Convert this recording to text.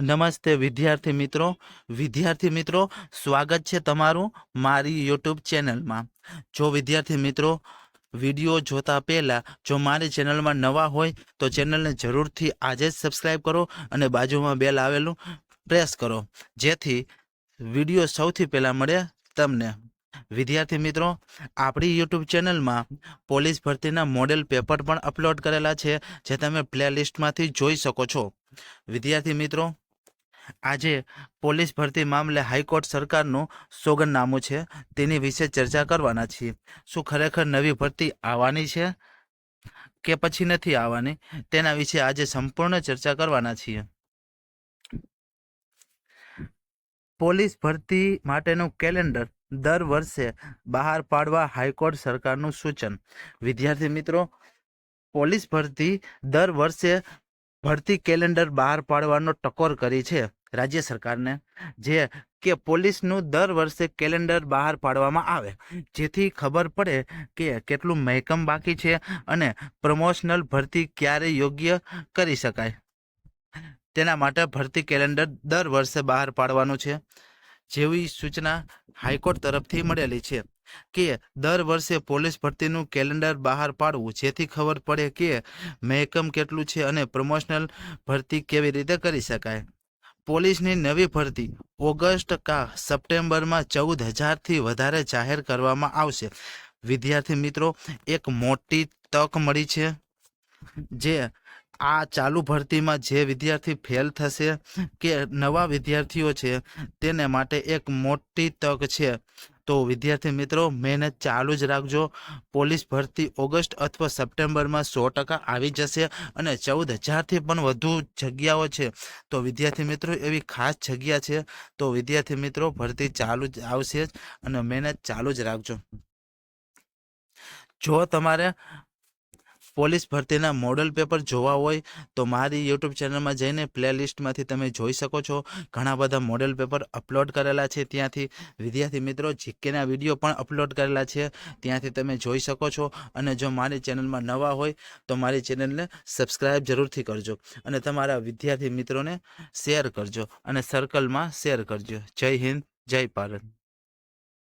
નમસ્તે વિદ્યાર્થી મિત્રો. વિદ્યાર્થી મિત્રો, સ્વાગત છે તમારું મારી યુટ્યુબ ચેનલમાં. જો વિદ્યાર્થી મિત્રો, વીડિયો જોતા પહેલાં જો મારી ચેનલમાં નવા હોય, તો ચેનલને જરૂરથી આજે જ સબસ્ક્રાઈબ કરો અને બાજુમાં બેલ આવેલું પ્રેસ કરો. જેથી વીડિયો સૌથી પહેલાં મળે તમને. વિદ્યાર્થી મિત્રો, આપણી યુટ્યુબ ચેનલમાં પોલીસ ભરતીના મોડેલ પેપર પણ અપલોડ કરેલા છે, જે તમે પ્લેલિસ્ટમાંથી જોઈ શકો છો. વિદ્યાર્થી મિત્રો આજે પોલીસ ભરતી મામલે હાઈકોર્ટ સરકારનું સોગંદનામું છે. તેની વિશે ચર્ચા કરવાના છીએ. શું ખરેખર નવી ભરતી આવવાની છે કે પછી નથી આવવાની? તેના વિશે આજે સંપૂર્ણ ચર્ચા કરવાના છીએ. પોલીસ ભરતી માટેનું કેલેન્ડર દર વર્ષે બહાર પાડવા હાઈકોર્ટ સરકારનું સૂચન. વિદ્યાર્થી મિત્રો, પોલીસ ભરતી દર વર્ષે ભરતી કેલેન્ડર બહાર પાડવાનો ટકોર કરી છે. રાજ્ય સરકારને, જે કે પોલીસનું દર વર્ષે કેલેન્ડર બહાર પાડવામાં આવે. જેથી ખબર પડે કે કેટલું મહેકમ બાકી છે અને પ્રમોશનલ ભરતી ક્યારે યોગ્ય કરી શકાય. તેના માટે ભરતી કેલેન્ડર દર વર્ષે બહાર પાડવાનું છે. જેવી સૂચના હાઈકોર્ટ તરફથી મળેલી છે કે દર વર્ષે પોલીસ ભરતીનું કેલેન્ડર બહાર પાડવું. જેથી ખબર પડે કે મહેકમ કેટલું છે અને પ્રમોશનલ ભરતી કેવી રીતે કરી શકાય. પોલીસની નવી ભરતી ઓગસ્ટ કા સપ્ટેમ્બરમાં ચૌદ હજારથી વધારે જાહેર કરવામાં આવશે. વિદ્યાર્થી મિત્રો, એક મોટી તક મળી છે જે આ ચાલુ ભરતીમાં જે વિદ્યાર્થી ફેલ થશે કે નવા વિદ્યાર્થીઓ છે, તેને માટે એક મોટી તક છે. તો વિદ્યાર્થી મિત્રો, મહેનત ચાલુ જ રાખજો. પોલીસ ભરતી ઓગસ્ટ અથવા સપ્ટેમ્બરમાં સો ટકા આવી જશે અને ચૌદ હજારથી પણ વધુ જગ્યાઓ છે. તો વિદ્યાર્થી મિત્રો, એવી ખાસ જગ્યા છે. તો વિદ્યાર્થી મિત્રો, ભરતી ચાલુ જ આવશે અને મહેનત ચાલુ જ રાખજો. જો તમારે પોલીસ ભરતીના મોડલ પેપર જોવા હોય તો મારી યુટ્યુબ ચેનલમાં જઈને પ્લેલિસ્ટમાંથી તમે જોઈ શકો છો. ઘણા બધા મોડલ પેપર અપલોડ કરેલા છે. ત્યાંથી વિદ્યાર્થી મિત્રો જીકેના વીડિયો પણ અપલોડ કરેલા છે. ત્યાંથી તમે જોઈ શકો છો. અને જો મારી ચેનલમાં નવા હોય તો મારી ચેનલને સબસ્ક્રાઈબ જરૂરથી કરજો અને તમારા વિદ્યાર્થી મિત્રોને શેર કરજો અને સર્કલમાં શેર કરજો. જય હિન્દ, જય ભારત.